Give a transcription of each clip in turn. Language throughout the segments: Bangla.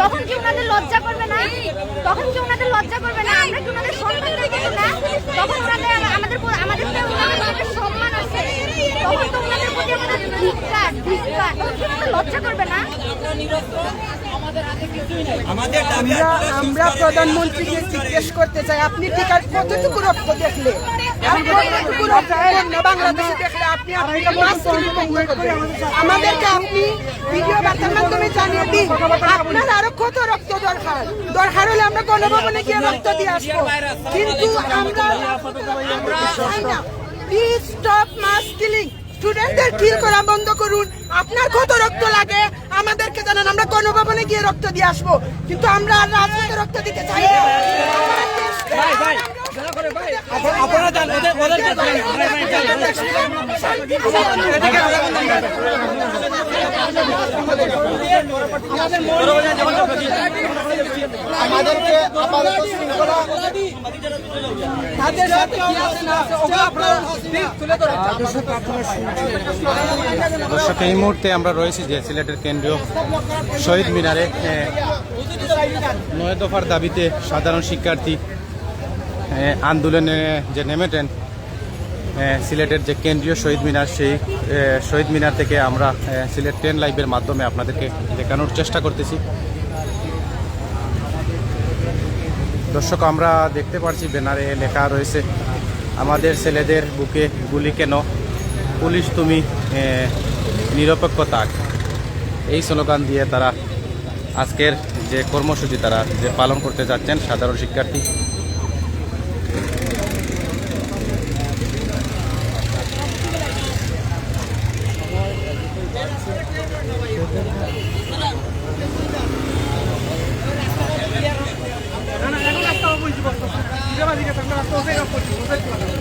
তখন কি ওনাদের লজ্জা করবে না? তখন কি ওনাদের লজ্জা করবে না? আমরা কি ওনাদের সম্মান না? তখন ওনাদের আমাদের আমাদের ওনাদের সম্মান আছে। তখন তো ওনাদের প্রতি আমাদের ধিক্কার ধিক্কার। তখন কি ওনাদের লজ্জা করবে না? আমরা আমরা প্রধানমন্ত্রীকে জিজ্ঞেস করতে চাই আপনি টিকার কতটুকু রক্ত দেখলে আমাদেরকে আপনি ভিডিও বার্তার মাধ্যমে জানিয়ে দিন। আপনার আরও কত রক্ত দরকার? দরকার হলে আমরা গণভবনে গিয়ে রক্ত দিয়ে আসব। কিন্তু আমরা প্লিজ স্টপ মাস কিলিং স্টুডেন্টদের কিল করা বন্ধ করুন। আপনার কত রক্ত লাগে? আমাদেরকে জানান। আমরা গণভবনে গিয়ে রক্ত দিয়ে আসব। কিন্তু আমরা রাজপথে রক্ত দিতে চাই না আপনারা যান ওদের ওদেরকে যান। ভাই, ভাই, যান। দর্শক এই মুহূর্তে আমরা রয়েছি যে সিলেটের কেন্দ্রীয় শহীদ মিনারে নয় দফার দাবিতে সাধারণ শিক্ষার্থী আন্দোলনে যে নেমেটেন সিলেটের যে কেন্দ্রীয় শহীদ মিনার, সেই শহীদ মিনার থেকে আমরা সিলেট ট্রেন লাইভের মাধ্যমে আপনাদেরকে দেখানোর চেষ্টা করতেছি। দর্শক, আমরা দেখতে পারছি ব্যানারে লেখা রয়েছে, আমাদের ছেলেদের বুকে গুলি কেন? পুলিশ তুমি নিরপেক্ষ থাক। এই স্লোগান দিয়ে তারা আজকের যে কর্মসূচি, তারা যে পালন করতে যাচ্ছেন সাধারণ শিক্ষার্থী আমরা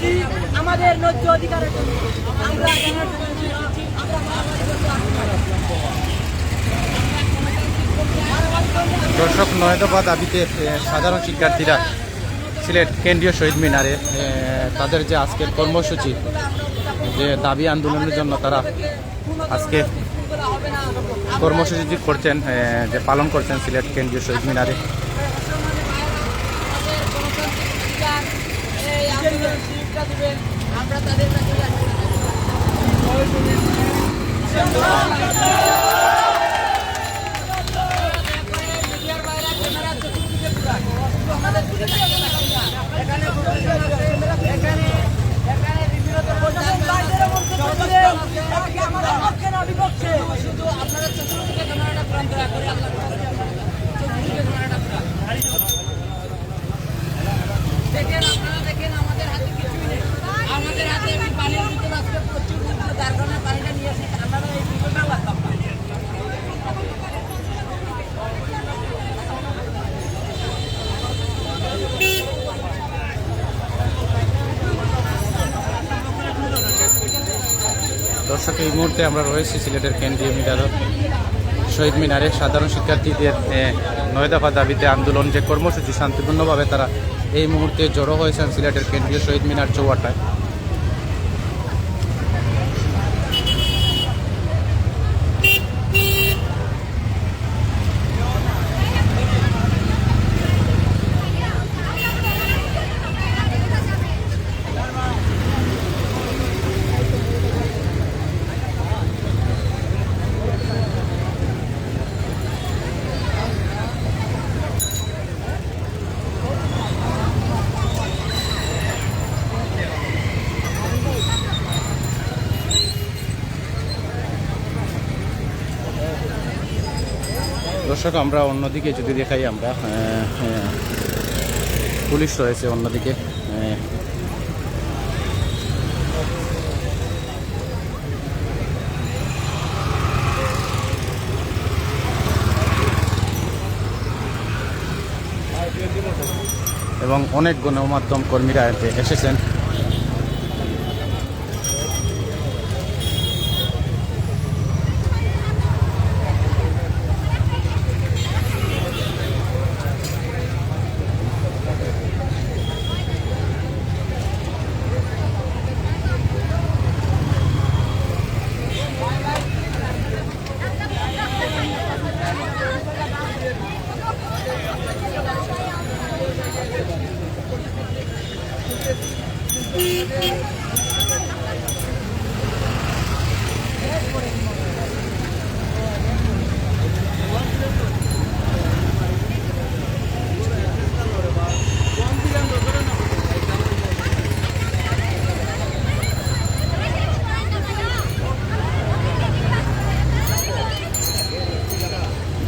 এসেছি আমাদের ন্যায্য অধিকারের জন্য। আমরা দর্শক নয় দফা দাবিতে সাধারণ শিক্ষার্থীরা সিলেট কেন্দ্রীয় শহীদ মিনারে তাদের যে আজকের কর্মসূচি যে দাবি আন্দোলনের জন্য তারা আজকে কর্মসূচি করছেন যে পালন করছেন সিলেট কেন্দ্রীয় শহীদ মিনারে। আমরা তাদের কাছে এই মুহূর্তে আমরা রয়েছি সিলেটের কেন্দ্রীয় মিনার। শহীদ মিনারে সাধারণ শিক্ষার্থীদের নয় দফা দাবিতে আন্দোলন যে কর্মসূচি শান্তিপূর্ণভাবে তারা এই মুহূর্তে জড়ো হয়েছেন সিলেটের কেন্দ্রীয় শহীদ মিনার চৌয়াটায়। দর্শক আমরা অন্যদিকে যদি দেখাই আমরা পুলিশ রয়েছে অন্যদিকে। এবং অনেক গণমাধ্যম কর্মীরা এসেছেন।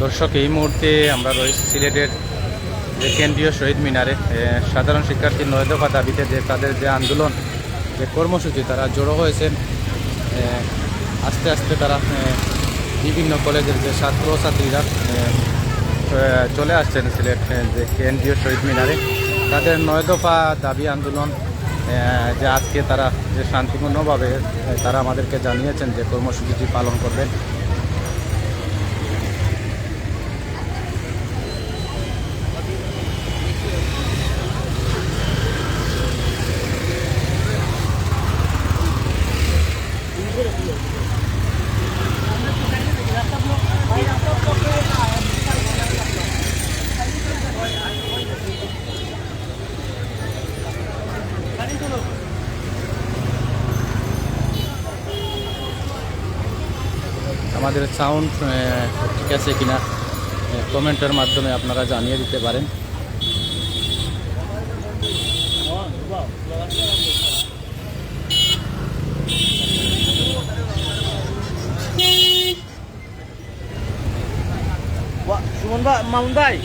দর্শক এই মুহূর্তে আমরা রয়েছি সিলেটের যে কেন্দ্রীয় শহীদ মিনারে। সাধারণ শিক্ষার্থীর নয় দফা দাবিতে যে তাদের যে আন্দোলন যে কর্মসূচি তারা জড়ো হয়েছেন। আস্তে আস্তে তারা বিভিন্ন কলেজের যে ছাত্র ছাত্রীরা এ, এ, চলে আসছেন সিলেট যে কেন্দ্রীয় শহীদ মিনারে। তাদের নয় দফা দাবি আন্দোলন যে আজকে তারা যে শান্তিপূর্ণভাবে তারা আমাদেরকে জানিয়েছেন যে কর্মসূচিটি পালন করবেন। আমাদের সাউন্ড ঠিক আছে কিনা কমেন্টের মাধ্যমে আপনারা জানিয়ে দিতে পারেন। মামুন ভাই?